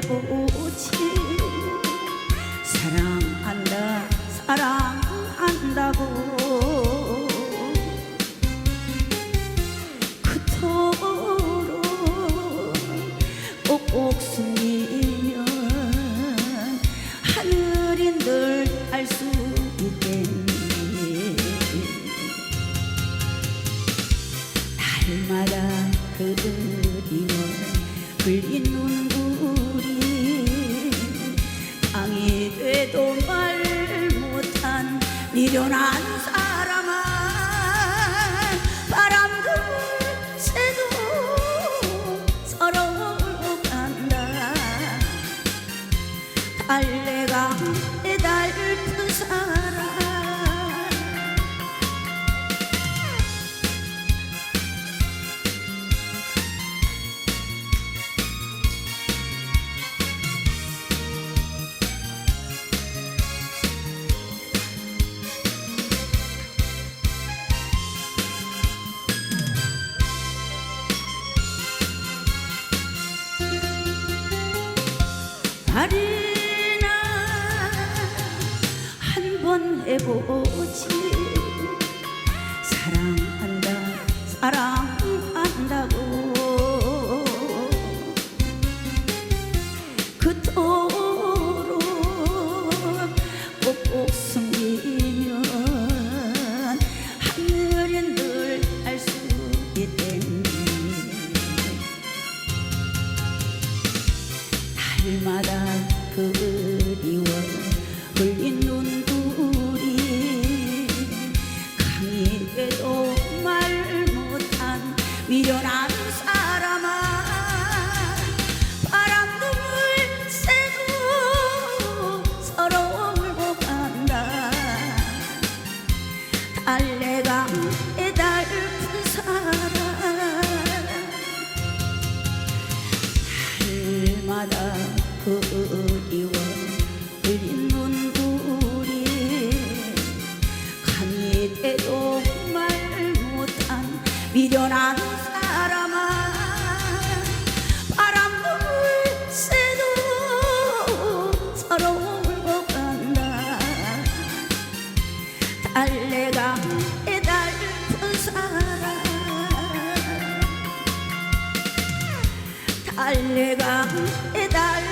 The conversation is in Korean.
번 해보지. 사랑한다 사랑한다고. 그토록 꼭꼭 숨기면 하늘이 늘알 수 있겠니? 날마다 그리워 흘린 미련한 사람아 바람도 새도 서러워 간다. 달래강에 달픈 사 람 말이나 한 번 해보지. 사랑한다 사랑 그리워 흘린 눈물이 강이 돼도 말 못한 미련한 사람아. 바람도 물새도 서러워 울고 간다 그 달래강에 달